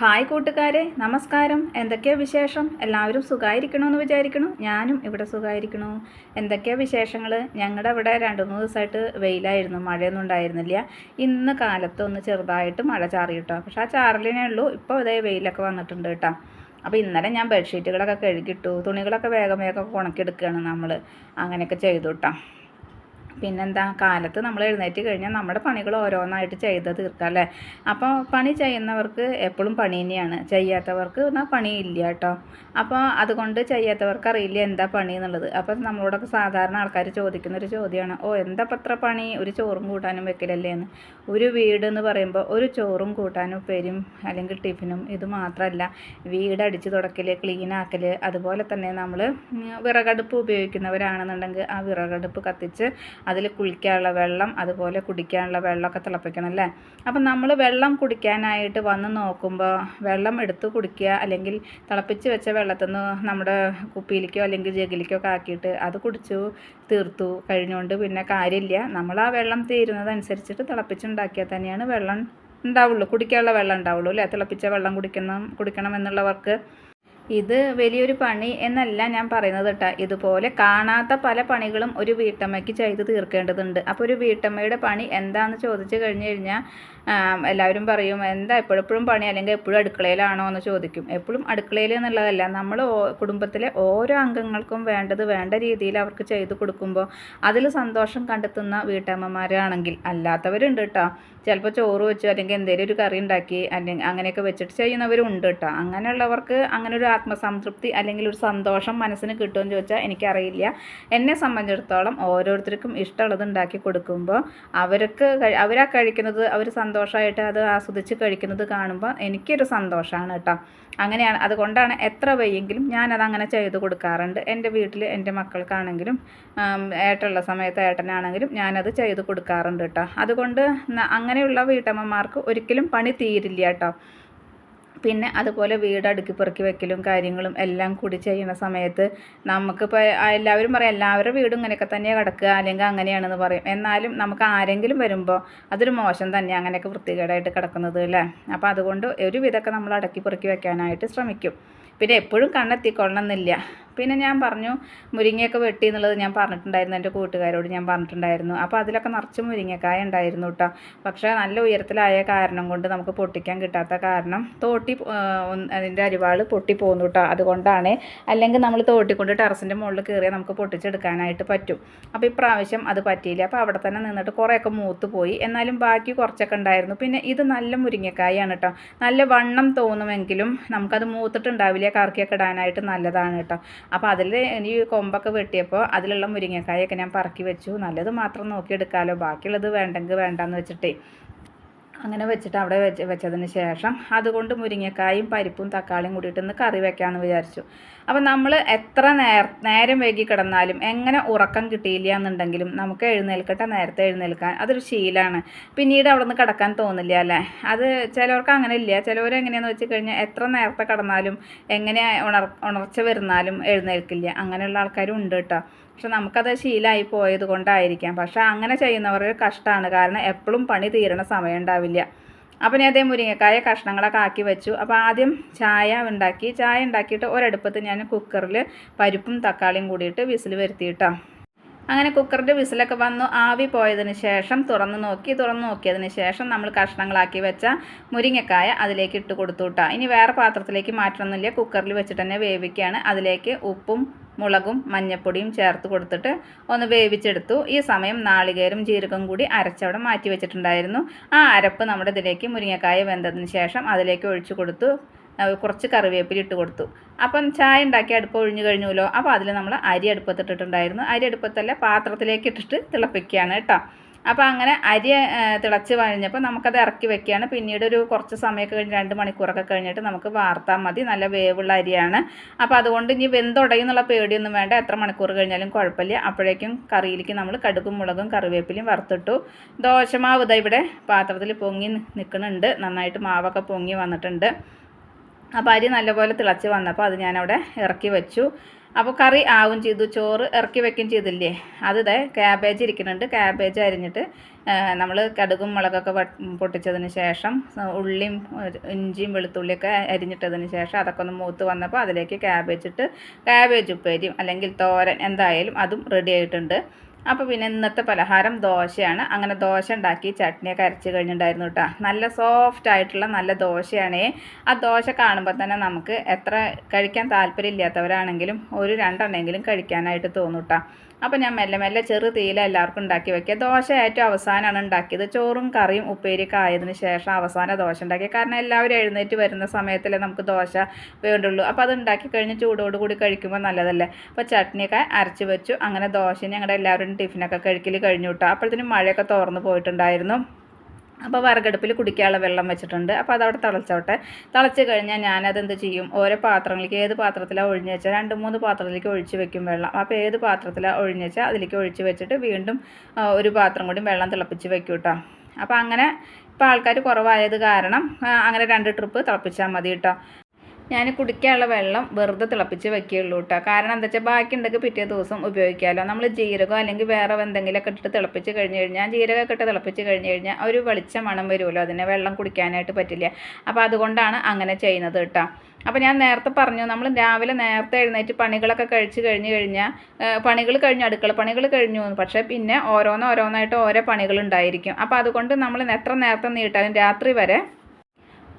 Hi കൂട്ടുകാരെ നമസ്കാരം. എന്തൊക്കെയാ വിശേഷം? എല്ലാവരും സുഖമായിരിക്കണമെന്ന് വിചാരിക്കണു. ഞാനും ഇവിടെ സുഖമായിരിക്കണു എന്തൊക്കെയാ വിശേഷങ്ങൾ ഞങ്ങളുടെ ഇവിടെ രണ്ട് മൂന്ന് ദിവസമായിട്ട് വെയിലായിരുന്നു മഴയൊന്നും ഉണ്ടായിരുന്നില്ല. ഇന്ന് കാലത്തൊന്ന് ചെറുതായിട്ട് മഴ ചാറി കേട്ടോ പക്ഷെ ആ ചാറലിനെ ഉള്ളൂ. ഇപ്പോൾ ഇതേ വെയിലൊക്കെ വന്നിട്ടുണ്ട് കേട്ടോ. അപ്പോൾ ഇന്നലെ ഞാൻ ബെഡ്ഷീറ്റുകളൊക്കെ കഴുകിയിട്ടു തുണികളൊക്കെ വേഗം വേഗം ഉണക്കിയെടുക്കുകയാണ് നമ്മൾ അങ്ങനെയൊക്കെ ചെയ്തു കേട്ടോ. പിന്നെന്താ കാലത്ത് നമ്മൾ എഴുന്നേറ്റ് കഴിഞ്ഞാൽ നമ്മുടെ പണികൾ ഓരോന്നായിട്ട് ചെയ്ത് തീർക്കാം അല്ലേ? അപ്പോൾ പണി ചെയ്യുന്നവർക്ക് എപ്പോഴും പണി തന്നെയാണ്. ചെയ്യാത്തവർക്ക് എന്നാൽ പണിയില്ല കേട്ടോ. അപ്പോൾ അതുകൊണ്ട് ചെയ്യാത്തവർക്ക് അറിയില്ല എന്താ പണി എന്നുള്ളത്. അപ്പോൾ നമ്മളോടൊക്കെ സാധാരണ ആൾക്കാർ ചോദിക്കുന്ന ഒരു ചോദ്യമാണ് ഓ എന്താ പത്ര പണി? ഒരു ചോറും കൂട്ടാനും വെക്കലല്ലേ? എന്ന്. ഒരു വീട് എന്ന് പറയുമ്പോൾ ഒരു ചോറും കൂട്ടാനും പെരും അല്ലെങ്കിൽ ടിഫിനും ഇത് മാത്രമല്ല. വീട് അടിച്ച് തുടക്കൽ ക്ലീൻ ആക്കൽ അതുപോലെ തന്നെ നമ്മൾ വിറകടുപ്പ് ഉപയോഗിക്കുന്നവരാണെന്നുണ്ടെങ്കിൽ ആ വിറകടുപ്പ് കത്തിച്ച് അതിൽ കുളിക്കാനുള്ള വെള്ളം അതുപോലെ കുടിക്കാനുള്ള വെള്ളമൊക്കെ തിളപ്പിക്കണം അല്ലേ? അപ്പം നമ്മൾ വെള്ളം കുടിക്കാനായിട്ട് വന്ന് നോക്കുമ്പോൾ വെള്ളം എടുത്ത് കുടിക്കുക അല്ലെങ്കിൽ തിളപ്പിച്ച് വെച്ച വെള്ളത്തിൽ നിന്ന് നമ്മുടെ കുപ്പിയിലേക്കോ അല്ലെങ്കിൽ ജഗിലേക്കോ ഒക്കെ ആക്കിയിട്ട് അത് കുടിച്ചു തീർത്തു കഴിഞ്ഞുകൊണ്ട് പിന്നെ കാര്യമില്ല. നമ്മൾ ആ വെള്ളം തീരുന്നതനുസരിച്ചിട്ട് തിളപ്പിച്ചുണ്ടാക്കിയാൽ തന്നെയാണ് വെള്ളം ഉണ്ടാവുള്ളൂ. കുടിക്കാനുള്ള വെള്ളം ഉണ്ടാവുള്ളൂ അല്ലേ? തിളപ്പിച്ച വെള്ളം കുടിക്കണം കുടിക്കണം എന്നുള്ളവർക്ക് ഇത് വലിയൊരു പണി എന്നല്ല ഞാൻ പറയുന്നത് കേട്ടോ ഇതുപോലെ കാണാത്ത പല പണികളും ഒരു വീട്ടമ്മയ്ക്ക് ചെയ്ത് തീർക്കേണ്ടതുണ്ട്. അപ്പോൾ ഒരു വീട്ടമ്മയുടെ പണി എന്താണെന്ന് ചോദിച്ചു കഴിഞ്ഞു കഴിഞ്ഞാൽ എല്ലാവരും പറയും എന്താ എപ്പോഴെപ്പോഴും പണി അല്ലെങ്കിൽ എപ്പോഴും അടുക്കളയിലാണോ എന്ന് ചോദിക്കും. എപ്പോഴും അടുക്കളയിൽ എന്നുള്ളതല്ല നമ്മൾ കുടുംബത്തിലെ ഓരോ അംഗങ്ങൾക്കും വേണ്ടത് വേണ്ട രീതിയിൽ അവർക്ക് ചെയ്തു കൊടുക്കുമ്പോൾ അതിൽ സന്തോഷം കണ്ടെത്തുന്ന വീട്ടമ്മമാരാണെങ്കിൽ അല്ലാത്തവരുണ്ട് കേട്ടോ ചിലപ്പോൾ ചോറ് വെച്ചു അല്ലെങ്കിൽ എന്തെങ്കിലും ഒരു കറി ഉണ്ടാക്കി അല്ലെങ്കിൽ അങ്ങനെയൊക്കെ വെച്ചിട്ട് ചെയ്യുന്നവരുണ്ട് കേട്ടോ അങ്ങനെയുള്ളവർക്ക് അങ്ങനെ ഒരു ആത്മസംതൃപ്തി അല്ലെങ്കിൽ ഒരു സന്തോഷം മനസ്സിന് കിട്ടുമെന്ന് ചോദിച്ചാൽ എനിക്കറിയില്ല. എന്നെ സംബന്ധിച്ചിടത്തോളം ഓരോരുത്തർക്കും ഇഷ്ടമുള്ളത് ഉണ്ടാക്കി കൊടുക്കുമ്പോൾ അവർക്ക് അവരാ കഴിക്കുന്നത് അവർ സന്തോഷമായിട്ട് അത് ആസ്വദിച്ച് കഴിക്കുന്നത് കാണുമ്പോൾ എനിക്കൊരു സന്തോഷമാണ് കേട്ടോ. അങ്ങനെയാണ്. അതുകൊണ്ടാണ് എത്ര വയ്യെങ്കിലും ഞാനത് അങ്ങനെ ചെയ്ത് കൊടുക്കാറുണ്ട്. എന്റെ വീട്ടിൽ എന്റെ മക്കൾക്കാണെങ്കിലും ഏട്ടുള്ള സമയത്ത് ഏട്ടനാണെങ്കിലും ഞാനത് ചെയ്ത് കൊടുക്കാറുണ്ട് കേട്ടോ. അതുകൊണ്ട് അങ്ങനെയുള്ള വീട്ടമ്മമാർക്ക് ഒരിക്കലും പണി തീരില്ല കേട്ടോ. പിന്നെ അതുപോലെ വീട് അടുക്കി പെറുക്കി വെക്കലും കാര്യങ്ങളും എല്ലാം കൂടി ചെയ്യുന്ന സമയത്ത് നമുക്കിപ്പോൾ എല്ലാവരും പറയും എല്ലാവരുടെ വീടും ഇങ്ങനെയൊക്കെ തന്നെയാണ് കിടക്കുക അല്ലെങ്കിൽ അങ്ങനെയാണെന്ന് പറയും. എന്നാലും നമുക്ക് ആരെങ്കിലും വരുമ്പോൾ അതൊരു മോശം തന്നെ അങ്ങനെയൊക്കെ വൃത്തികേടായിട്ട് കിടക്കുന്നത് അല്ലേ? അപ്പോൾ അതുകൊണ്ട് ഒരു വിധമൊക്കെ നമ്മൾ അടക്കി പെറുക്കി വെക്കാനായിട്ട് ശ്രമിക്കും. പിന്നെ എപ്പോഴും കണ്ണെത്തിക്കൊള്ളണമെന്നില്ല പിന്നെ ഞാൻ പറഞ്ഞു മുരിങ്ങയൊക്കെ വെട്ടി എന്നുള്ളത് ഞാൻ പറഞ്ഞിട്ടുണ്ടായിരുന്നു എന്റെ കൂട്ടുകാരോട് ഞാൻ പറഞ്ഞിട്ടുണ്ടായിരുന്നു. അപ്പോൾ അതിലൊക്കെ നിറച്ച് മുരിങ്ങക്കായ ഉണ്ടായിരുന്നു കേട്ടോ. പക്ഷേ നല്ല ഉയരത്തിലായ കാരണം കൊണ്ട് നമുക്ക് പൊട്ടിക്കാൻ കിട്ടാത്ത കാരണം തോട്ടി അതിന്റെ അരിവാൾ പൊട്ടി പോകുന്നു കേട്ടോ. അതുകൊണ്ടാണ് അല്ലെങ്കിൽ നമ്മൾ തോട്ടിക്കൊണ്ട് ടെറസിന്റെ മുകളിൽ കയറിയാൽ നമുക്ക് പൊട്ടിച്ചെടുക്കാനായിട്ട് പറ്റും. അപ്പോൾ ഇപ്രാവശ്യം അത് പറ്റിയില്ല. അപ്പോൾ അവിടെ തന്നെ നിന്നിട്ട് കുറേയൊക്കെ മൂത്ത് പോയി. എന്നാലും ബാക്കി കുറച്ചൊക്കെ ഉണ്ടായിരുന്നു. പിന്നെ ഇത് നല്ല മുരിങ്ങക്കായാണ് കേട്ടോ. നല്ല വണ്ണം തോന്നുമെങ്കിലും നമുക്കത് മൂത്തിട്ടുണ്ടാവില്ല. കറക്കിയൊക്കെ ഇടാനായിട്ട് നല്ലതാണ് കേട്ടോ. അപ്പോൾ അതിൽ ഇനി കൊമ്പൊക്കെ വെട്ടിയപ്പോൾ അതിലുള്ള മുരിങ്ങക്കായൊക്കെ ഞാൻ പറക്കി വെച്ചു. നല്ലത് മാത്രം നോക്കിയെടുക്കാമല്ലോ ബാക്കിയുള്ളത് വേണ്ടെങ്കിൽ വേണ്ടെന്ന് വെച്ചിട്ടേ. അങ്ങനെ വെച്ചിട്ട് അവിടെ വെച്ച് വെച്ചതിന് ശേഷം അതുകൊണ്ട് മുരിങ്ങക്കായും പരിപ്പും തക്കാളിയും കൂടിയിട്ട് ഒന്ന് കറി വെക്കാമെന്ന് വിചാരിച്ചു. അപ്പം നമ്മൾ എത്ര നേർ നേരം വൈകി കിടന്നാലും എങ്ങനെ ഉറക്കം കിട്ടിയില്ല എന്നുണ്ടെങ്കിലും നമുക്ക് എഴുന്നേൽക്കട്ടെ നേരത്തെ എഴുന്നേൽക്കാൻ അതൊരു ശീലമാണ് പിന്നീട് അവിടെ നിന്ന് കിടക്കാൻ തോന്നില്ല അല്ലേ? അത് ചിലവർക്ക് അങ്ങനെ ഇല്ല. ചിലവർ എങ്ങനെയാണെന്ന് വെച്ച് കഴിഞ്ഞാൽ എത്ര നേരത്തെ കിടന്നാലും എങ്ങനെ ഉണർ ഉണർച്ച വരുന്നാലും എഴുന്നേൽക്കില്ല. അങ്ങനെയുള്ള ആൾക്കാരും ഉണ്ട് കേട്ടോ. പക്ഷെ നമുക്കത് ശീലമായി പോയത് കൊണ്ടായിരിക്കാം. പക്ഷെ അങ്ങനെ ചെയ്യുന്നവർ കഷ്ടമാണ് കാരണം എപ്പോഴും പണി തീരണ സമയം ഉണ്ടാവില്ല. അപ്പം ഞാൻ അതേ മുരിങ്ങക്കായ കഷ്ണങ്ങളൊക്കെ ആക്കി വെച്ചു. അപ്പോൾ ആദ്യം ചായ ഉണ്ടാക്കി. ചായ ഉണ്ടാക്കിയിട്ട് ഒരടുപ്പത്ത് ഞാൻ കുക്കറിൽ പരിപ്പും തക്കാളിയും കൂടിയിട്ട് വിസിൽ വരുത്തിയിട്ടോ. അങ്ങനെ കുക്കറിന്റെ വിസിലൊക്കെ വന്നു ആവി പോയതിന് ശേഷം തുറന്ന് നോക്കി തുറന്ന് നോക്കിയതിന് ശേഷം നമ്മൾ കഷ്ണങ്ങളാക്കി വെച്ച മുരിങ്ങക്കായ അതിലേക്ക് ഇട്ട് കൊടുത്തു ഇനി വേറെ പാത്രത്തിലേക്ക് മാറ്റണമെന്നില്ല കുക്കറിൽ വെച്ചിട്ട് തന്നെ വേവിക്കുകയാണ് അതിലേക്ക് ഉപ്പും മുളകും മഞ്ഞപ്പൊടിയും ചേർത്ത് കൊടുത്തിട്ട് ഒന്ന് വേവിച്ചെടുത്തു. ഈ സമയം നാളികേരും ജീരകം കൂടി അരച്ചവിടെ മാറ്റി വെച്ചിട്ടുണ്ടായിരുന്നു. ആ അരപ്പ് നമ്മുടെ ഇതിലേക്ക് മുരിങ്ങക്കായ വെന്തതിന് ശേഷം അതിലേക്ക് ഒഴിച്ചു കൊടുത്തു. കുറച്ച് കറിവേപ്പില ഇട്ട് കൊടുത്തു. അപ്പം ചായ ഉണ്ടാക്കി അടുപ്പ് ഒഴിഞ്ഞു കഴിഞ്ഞുല്ലോ? അപ്പോൾ അതിൽ നമ്മൾ അരി അടുപ്പത്തിട്ടിട്ടുണ്ടായിരുന്നു. അരി അടുപ്പത്തല്ല പാത്രത്തിലേക്ക് ഇട്ടിട്ട് തിളപ്പിക്കുകയാണ് കേട്ടോ. അപ്പോൾ അങ്ങനെ അരി തിളച്ച് കഴിഞ്ഞപ്പോൾ നമുക്കത് ഇറക്കി വെക്കുകയാണ്. പിന്നീട് ഒരു കുറച്ച് സമയമൊക്കെ കഴിഞ്ഞ് രണ്ട് മണിക്കൂറൊക്കെ കഴിഞ്ഞിട്ട് നമുക്ക് വാർത്താൽ മതി. നല്ല വേവുള്ള അരിയാണ്. അപ്പോൾ അതുകൊണ്ട് ഇനി വെന്തുടയുന്നുള്ള പേടിയൊന്നും വേണ്ട. എത്ര മണിക്കൂർ കഴിഞ്ഞാലും കുഴപ്പമില്ല. അപ്പോഴേക്കും കറിയിലേക്ക് നമ്മൾ കടുകും മുളകും കറിവേപ്പിലയും വറുത്തിട്ടു. ദോശമാവ് ഇതാ ഇവിടെ പാത്രത്തിൽ പൊങ്ങി നിൽക്കുന്നുണ്ട്. നന്നായിട്ട് മാവൊക്കെ പൊങ്ങി വന്നിട്ടുണ്ട്. അപ്പോൾ അരി നല്ലപോലെ തിളച്ച് വന്നപ്പോൾ അത് ഞാനവിടെ ഇറക്കി വെച്ചു. അപ്പോൾ കറി ആവും ചെയ്തു ചോറ് ഇറക്കി വെക്കുകയും ചെയ്തില്ലേ? അത് ക്യാബേജ് ഇരിക്കുന്നുണ്ട്. ക്യാബേജ് അരിഞ്ഞിട്ട് നമ്മൾ കടുകും മുളകൊക്കെ പൊട്ടിച്ചതിന് ശേഷം ഉള്ളിയും ഇഞ്ചിയും വെളുത്തുള്ളിയൊക്കെ അരിഞ്ഞിട്ടതിന് ശേഷം അതൊക്കെ ഒന്ന് മൂത്ത് വന്നപ്പോൾ അതിലേക്ക് ക്യാബേജ് ഇട്ട് ക്യാബേജ് ഉപ്പേരിയും അല്ലെങ്കിൽ തോരൻ എന്തായാലും അതും റെഡി ആയിട്ടുണ്ട്. അപ്പോൾ പിന്നെ ഇന്നത്തെ പലഹാരം ദോശയാണ്. അങ്ങനെ ദോശ ഉണ്ടാക്കി ചട്നിയൊക്കെ അരച്ച് കഴിഞ്ഞിട്ടുണ്ടായിരുന്നു കേട്ടോ നല്ല സോഫ്റ്റ് ആയിട്ടുള്ള നല്ല ദോശയാണേ. ആ ദോശ കാണുമ്പോൾ തന്നെ നമുക്ക് എത്ര കഴിക്കാൻ താല്പര്യം ഇല്ലാത്തവരാണെങ്കിലും ഒരു രണ്ടെണ്ണമെങ്കിലും കഴിക്കാനായിട്ട് തോന്നും കേട്ടോ അപ്പോൾ ഞാൻ മെല്ലെ മെല്ലെ ചെറു തീയില എല്ലാവർക്കും ഉണ്ടാക്കി വെക്കുക. ദോശ ഏറ്റവും അവസാനമാണ് ഉണ്ടാക്കിയത്. ചോറും കറിയും ഉപ്പേരിയൊക്കെ ആയതിനു ശേഷം അവസാന ദോശ ഉണ്ടാക്കി കാരണം എല്ലാവരും എഴുന്നേറ്റ് വരുന്ന സമയത്തല്ലേ നമുക്ക് ദോശ വേണ്ടുള്ളൂ. അപ്പോൾ അത് ഉണ്ടാക്കി കഴിഞ്ഞ് ചൂടോട് കൂടി കഴിക്കുമ്പോൾ നല്ലതല്ലേ? അപ്പോൾ ചട്നിയൊക്കെ അരച്ച് വെച്ചു. അങ്ങനെ ദോശ ഞങ്ങളുടെ എല്ലാവരും ടിഫിനൊക്കെ കഴിക്കൽ കഴിഞ്ഞു കേട്ടോ. അപ്പോഴത്തേനും മഴയൊക്കെ തുറന്ന് പോയിട്ടുണ്ടായിരുന്നു. അപ്പോൾ വിറകടുപ്പിൽ കുടിക്കാനുള്ള വെള്ളം വെച്ചിട്ടുണ്ട്. അപ്പോൾ അതവിടെ തിളച്ചോട്ടെ. തിളച്ച് കഴിഞ്ഞാൽ ഞാനത് എന്ത് ചെയ്യും? ഓരോ പാത്രങ്ങളിലേക്ക് ഏത് പാത്രത്തിലാണ് ഒഴിഞ്ഞ് വെച്ചാൽ രണ്ട് മൂന്ന് പാത്രത്തിലേക്ക് ഒഴിച്ച് വെക്കും വെള്ളം. അപ്പോൾ ഏത് പാത്രത്തിലാണ് ഒഴിഞ്ഞ് വെച്ചാൽ അതിലേക്ക് ഒഴിച്ച് വെച്ചിട്ട് വീണ്ടും ഒരു പാത്രം കൂടി വെള്ളം തിളപ്പിച്ച് വെക്കും കേട്ടോ. അപ്പോൾ അങ്ങനെ ഇപ്പോൾ ആൾക്കാർ കുറവായത് കാരണം അങ്ങനെ രണ്ട് ട്രിപ്പ് തിളപ്പിച്ചാൽ മതി കേട്ടോ. ഞാൻ കുടിക്കാനുള്ള വെള്ളം വെറുതെ തിളപ്പിച്ച് വെക്കുകയുള്ളൂ കേട്ടോ കാരണം എന്താ വെച്ചാൽ ബാക്കി ഉണ്ടെങ്കിൽ പിറ്റേ ദിവസം ഉപയോഗിക്കാമല്ലോ നമ്മൾ ജീരകം അല്ലെങ്കിൽ വേറെ എന്തെങ്കിലുമൊക്കെ ഇട്ടിട്ട് തിളപ്പിച്ച് കഴിഞ്ഞ് കഴിഞ്ഞാൽ ജീരകമൊക്കെ ഇട്ട് തിളപ്പിച്ച് കഴിഞ്ഞ് കഴിഞ്ഞാൽ ഒരു വെളിച്ച മണം വരുമല്ലോ. അതിനെ വെള്ളം കുടിക്കാനായിട്ട് പറ്റില്ല. അപ്പോൾ അതുകൊണ്ടാണ് അങ്ങനെ ചെയ്യുന്നത് കേട്ടോ അപ്പോൾ ഞാൻ നേരത്തെ പറഞ്ഞു നമ്മൾ രാവിലെ നേരത്തെ എഴുന്നേറ്റ് പണികളൊക്കെ കഴിച്ച് കഴിഞ്ഞ് കഴിഞ്ഞാൽ പണികൾ കഴിഞ്ഞു അടുക്കള പണികൾ കഴിഞ്ഞു. പക്ഷേ പിന്നെ ഓരോന്നോരോന്നായിട്ട് ഓരോ പണികളുണ്ടായിരിക്കും. അപ്പോൾ അതുകൊണ്ട് നമ്മൾ എത്ര നേരത്തെ നീട്ടാലും രാത്രി വരെ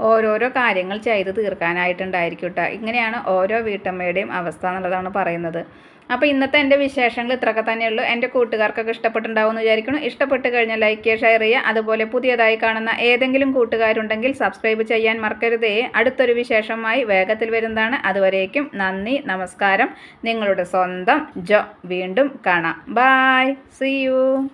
ഓരോരോ കാര്യങ്ങൾ ചെയ്ത് തീർക്കാനായിട്ടുണ്ടായിരിക്കും കേട്ടോ ഇങ്ങനെയാണ് ഓരോ വീട്ടമ്മയുടെയും അവസ്ഥ എന്നുള്ളതാണ് പറയുന്നത്. അപ്പോൾ ഇന്നത്തെ എന്റെ വിശേഷങ്ങൾ ഇത്രയൊക്കെ തന്നെയുള്ളൂ എന്റെ കൂട്ടുകാർക്കൊക്കെ ഇഷ്ടപ്പെട്ടുണ്ടാവുമെന്ന് വിചാരിക്കുന്നു. ഇഷ്ടപ്പെട്ട് കഴിഞ്ഞാൽ ലൈക്ക് ഷെയർ ചെയ്യുക. അതുപോലെ പുതിയതായി കാണുന്ന ഏതെങ്കിലും കൂട്ടുകാരുണ്ടെങ്കിൽ സബ്സ്ക്രൈബ് ചെയ്യാൻ മറക്കരുതേ. അടുത്തൊരു വിശേഷമായി വേഗത്തിൽ വരുന്നതാണ്. അതുവരേക്കും നന്ദി നമസ്കാരം. നിങ്ങളുടെ സ്വന്തം ജോ. വീണ്ടും കാണാം. Bye C U